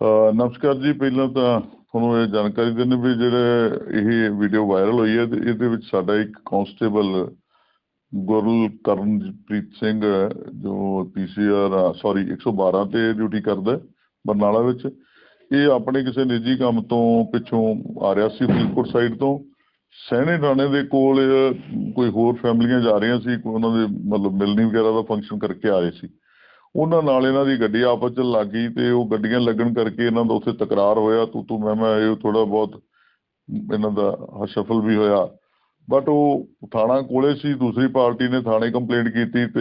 ਨਮਸਕਾਰ ਜੀ ਪਹਿਲਾਂ ਤਾਂ ਤੁਹਾਨੂੰ ਇਹ ਜਾਣਕਾਰੀ ਦੇਣੀ ਵੀ ਜਿਹੜੇ ਇਹ ਵੀਡੀਓ ਵਾਇਰਲ ਹੋਈ ਹੈ ਤੇ ਇਹਦੇ ਵਿੱਚ ਸਾਡਾ ਇੱਕ ਕਾਂਸਟੇਬਲ ਗੁਰਲ ਕਰਨਪ੍ਰੀਤ ਸਿੰਘ ਹੈ, ਜੋ ਪੀਸੀਆਰ ਸੌਰੀ 112 ਤੇ ਡਿਊਟੀ ਕਰਦਾ ਬਰਨਾਲਾ ਵਿੱਚ। ਇਹ ਆਪਣੇ ਕਿਸੇ ਨਿੱਜੀ ਕੰਮ ਤੋਂ ਪਿੱਛੋਂ ਆ ਰਿਹਾ ਸੀ ਫਰੀਦਕੋਟ ਸਾਈਡ ਤੋਂ। ਸੈਣੇ ਥਾਣੇ ਦੇ ਕੋਲ ਕੋਈ ਹੋਰ ਫੈਮਲੀਆਂ ਜਾ ਰਹੀਆਂ ਸੀ ਉਹਨਾਂ ਦੇ ਮਤਲਬ ਮਿਲਣੀ ਵਗੈਰਾ ਦਾ ਫੰਕਸ਼ਨ ਕਰਕੇ ਆ ਰਹੇ ਸੀ। ਉਹਨਾਂ ਨਾਲ ਇਹਨਾਂ ਦੀ ਗੱਡੀ ਆਪਸ ਚ ਲੱਗ ਗਈ ਤੇ ਉਹ ਗੱਡੀਆਂ ਲੱਗਣ ਕਰਕੇ ਇਹਨਾਂ ਦਾ ਉੱਥੇ ਤਕਰਾਰ ਹੋਇਆ। ਤੂੰ ਤੂੰ ਮੈਂ ਮੈਂ ਇਹ ਥੋੜਾ ਬਹੁਤ ਇਹਨਾਂ ਦਾ ਹਸ਼ਫਲ ਵੀ ਹੋਇਆ। ਬਟ ਉਹ ਥਾਣਾ ਕੋਲੇ ਸੀ, ਦੂਸਰੀ ਪਾਰਟੀ ਨੇ ਥਾਣੇ ਕੰਪਲੇਂਟ ਕੀਤੀ ਤੇ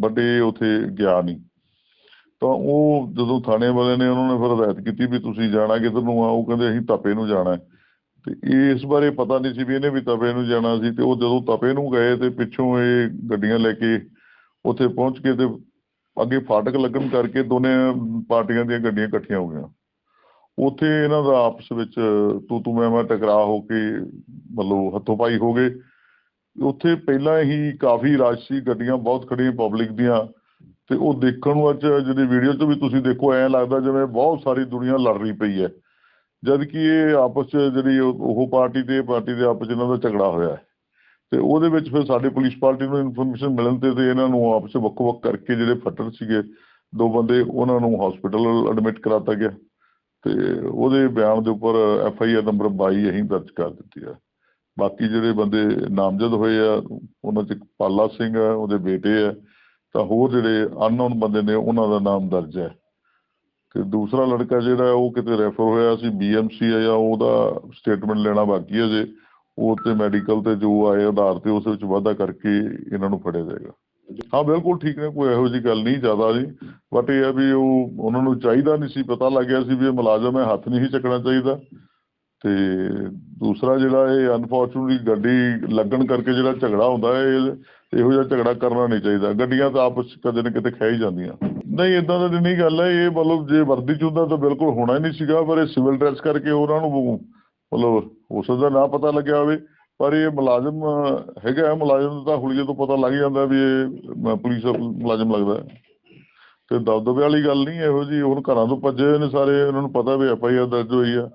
ਵੱਡੇ ਉੱਥੇ ਗਿਆ ਨਹੀਂ। ਤਾਂ ਉਹ ਜਦੋਂ ਥਾਣੇ ਵਾਲੇ ਨੇ ਉਹਨਾਂ ਨੇ ਫਿਰ ਹਦਾਇਤ ਕੀਤੀ ਵੀ ਤੁਸੀਂ ਜਾਣਾ ਕਿਧਰ ਨੂੰ ਆ, ਉਹ ਕਹਿੰਦੇ ਅਸੀਂ ਤਪੇ ਨੂੰ ਜਾਣਾ। ਹੈ। ਤੇ ਇਸ ਬਾਰੇ ਪਤਾ ਨਹੀਂ ਸੀ ਵੀ ਇਹਨੇ ਵੀ ਤਪੇ ਨੂੰ ਜਾਣਾ ਸੀ ਤੇ ਉਹ ਜਦੋਂ ਤਪੇ ਨੂੰ ਗਏ ਤੇ ਪਿੱਛੋਂ ਇਹ ਗੱਡੀਆਂ ਲੈ ਕੇ ਉੱਥੇ ਪਹੁੰਚ ਕੇ ਤੇ ਅੱਗੇ ਫਾਟਕ ਲੱਗਣ ਕਰਕੇ ਦੋਨੇ ਪਾਰਟੀਆਂ ਦੀਆਂ ਗੱਡੀਆਂ ਇਕੱਠੀਆਂ ਹੋ ਗਈਆਂ। ਉੱਥੇ ਇਹਨਾਂ ਦਾ ਆਪਸ ਵਿੱਚ ਤੂੰ ਤੂੰ ਮੈਂ ਮੈਂ ਟਕਰਾਅ ਹੋ ਕੇ ਮਤਲਬ ਹੱਥੋਂ ਪਾਈ ਹੋ ਗਏ। ਉੱਥੇ ਪਹਿਲਾਂ ਹੀ ਕਾਫੀ ਰਸ਼ ਸੀ ਗੱਡੀਆਂ ਬਹੁਤ ਖੜੀਆਂ ਪਬਲਿਕ ਦੀਆਂ ਤੇ ਉਹ ਦੇਖਣ ਨੂੰ ਅੱਜ ਜਿਹੜੀ ਵੀਡੀਓ 'ਚ ਵੀ ਤੁਸੀਂ ਦੇਖੋ, ਐਂ ਲੱਗਦਾ ਜਿਵੇਂ ਬਹੁਤ ਸਾਰੀ ਦੁਨੀਆ ਲੜ ਰਹੀ ਪਈ ਹੈ। ਜਦ ਕਿ ਇਹ ਆਪਸ 'ਚ ਜਿਹੜੀ ਉਹ ਪਾਰਟੀ ਤੇ ਇਹ ਪਾਰਟੀ ਦੇ ਆਪਸ 'ਚ ਇਹਨਾਂ ਦਾ ਝਗੜਾ ਹੋਇਆ ਹੈ। ਤੇ ਉਹਦੇ ਵਿੱਚ ਫਿਰ ਸਾਡੇ ਪੁਲਿਸ ਪਾਰਟੀ ਨੂੰ ਇਨਫੋਰਮੇਸ਼ਨ ਮਿਲਣ ਤੇ ਤੇ ਇਹਨਾਂ ਨੂੰ ਆਪਸ 'ਚ ਵੱਖ-ਵੱਖ ਕਰਕੇ ਜਿਹੜੇ ਫੱਟੜ ਸੀਗੇ, ਦੋ ਬੰਦੇ ਉਹਨਾਂ ਨੂੰ ਹਸਪੀਟਲ ਐਡਮਿਟ ਕਰਾਤਾ ਗਿਆ ਤੇ ਉਹਦੇ ਬਿਆਨ ਦੇ ਉੱਪਰ ਐਫ ਆਈ ਆਰ ਨੰਬਰ 22 ਅਸੀਂ ਦਰਜ ਕਰ ਦਿੱਤੀ ਆ। ਬਾਕੀ ਜਿਹੜੇ ਬੰਦੇ ਨਾਮਜ਼ਦ ਹੋਏ ਆ, ਉਹਨਾਂ 'ਚ ਪਾਲਾ ਸਿੰਘ ਹੈ ਉਹਦੇ ਬੇਟੇ ਆ, ਤਾਂ ਹੋਰ ਜਿਹੜੇ ਅਨਨੋਨ ਬੰਦੇ ਨੇ ਉਹਨਾਂ ਦਾ ਨਾਮ ਦਰਜ ਹੈ ਤੇ ਦੂਸਰਾ ਲੜਕਾ ਜਿਹੜਾ ਉਹ ਕਿਤੇ ਰੈਫਰ ਹੋਇਆ ਸੀ ਬੀਐਮਸੀ ਆ ਜਾਂ ਉਹਦਾ ਸਟੇਟਮੈਂਟ ਲੈਣਾ ਬਾਕੀ ਹੈ ਜੇ। ਉਹ ਤੇ ਮੈਡੀਕਲ ਤੇ ਜੋ ਆਏ ਆਧਾਰ ਤੇ ਉਸ ਵਿੱਚ ਵਾਧਾ ਕਰਕੇ ਇਹਨਾਂ ਨੂੰ ਫੜਿਆ ਜਾਏਗਾ। ਹਾਂ, ਬਿਲਕੁਲ ਠੀਕ ਨੇ, ਕੋਈ ਇਹੋ ਜੀ ਗੱਲ ਨਹੀਂ, ਜ਼ਿਆਦਾ ਜੀ। ਬਟ ਇਹ ਹੈ ਵੀ ਉਹ, ਉਹਨਾਂ ਨੂੰ ਚਾਹੀਦਾ ਨਹੀਂ ਸੀ, ਪਤਾ ਲੱਗ ਗਿਆ ਸੀ ਵੀ ਇਹ ਮੁਲਾਜ਼ਮ ਹੈ, ਹੱਥ ਨਹੀਂ ਚੱਕਣਾ ਚਾਹੀਦਾ। ਤੇ ਦੂਸਰਾ ਜਿਹੜਾ ਇਹ ਅਨਫੋਰਚੂਨਟਲੀ ਗੱਡੀ ਲੱਗਣ ਕਰਕੇ ਜਿਹੜਾ ਝਗੜਾ ਹੁੰਦਾ ਹੈ, ਇਹੋ ਜਿਹਾ ਝਗੜਾ ਕਰਨਾ ਨਹੀਂ ਚਾਹੀਦਾ। ਗੱਡੀਆਂ ਤਾਂ ਆਪਸ ਕਦੇ ਨਾ ਕਿਤੇ ਖਹਿ ਹੀ ਜਾਂਦੀਆਂ। ਨਹੀਂ ਇਦਾਂ ਦਾ ਨਹੀਂ ਗੱਲ ਹੈ, ਇਹ ਮਤਲਬ ਜੇ ਵਰਦੀ ਚ ਹੁੰਦਾ ਤਾਂ ਬਿਲਕੁਲ ਹੋਣਾ ਹੀ ਨਹੀਂ ਸੀਗਾ, ਪਰ ਇਹ ਸਿਵਲ ਡਰੈਸ ਕਰਕੇ ਉਹਨਾਂ ਨੂੰ ਮਤਲਬ ਹੋ ਸਕਦਾ ਨਾ ਪਤਾ ਲੱਗਿਆ ਹੋਵੇ, ਪਰ ਇਹ ਮੁਲਾਜ਼ਮ ਹੈਗਾ ਮੁਲਾਜ਼ਮ ਦਾ ਹੁਲੀਏ ਤੋਂ ਪਤਾ ਲੱਗ ਜਾਂਦਾ ਵੀ ਇਹ ਪੁਲਿਸ ਮੁਲਾਜ਼ਮ ਲੱਗਦਾ ਤੇ ਦਬਦਬੇ ਵਾਲੀ ਗੱਲ ਨਹੀਂ, ਇਹੋ ਜੀ ਹੁਣ ਘਰਾਂ ਤੋਂ ਭੱਜੇ ਹੋਏ ਨੇ ਸਾਰੇ ਉਹਨਾਂ ਨੂੰ ਪਤਾ ਵੀ ਐਫ ਆਈ ਆਰ ਦਰਜ ਹੋਈ ਆ,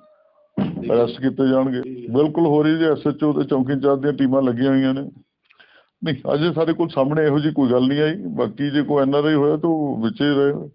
ਅਰੈਸਟ ਕੀਤੇ ਜਾਣਗੇ। ਬਿਲਕੁਲ ਹੋ ਰਹੀ ਜੀ ਐਸਐਚਓ ਤੇ ਚੌਂਕੀ ਇੰਚਾਰਜ ਦੀਆਂ ਟੀਮਾਂ ਲੱਗੀਆਂ ਹੋਈਆਂ ਨੇ। ਨਹੀਂ, ਅਜੇ ਸਾਡੇ ਕੋਲ ਸਾਹਮਣੇ ਇਹੋ ਜੀ ਕੋਈ ਗੱਲ ਨਹੀਂ ਆਈ, ਬਾਕੀ ਜੇ ਕੋਈ ਐਨਆਰਆਈ ਹੋਇਆ ਤਾਂ ਉਹ ਵਿੱਚੇ ਰਹੇ।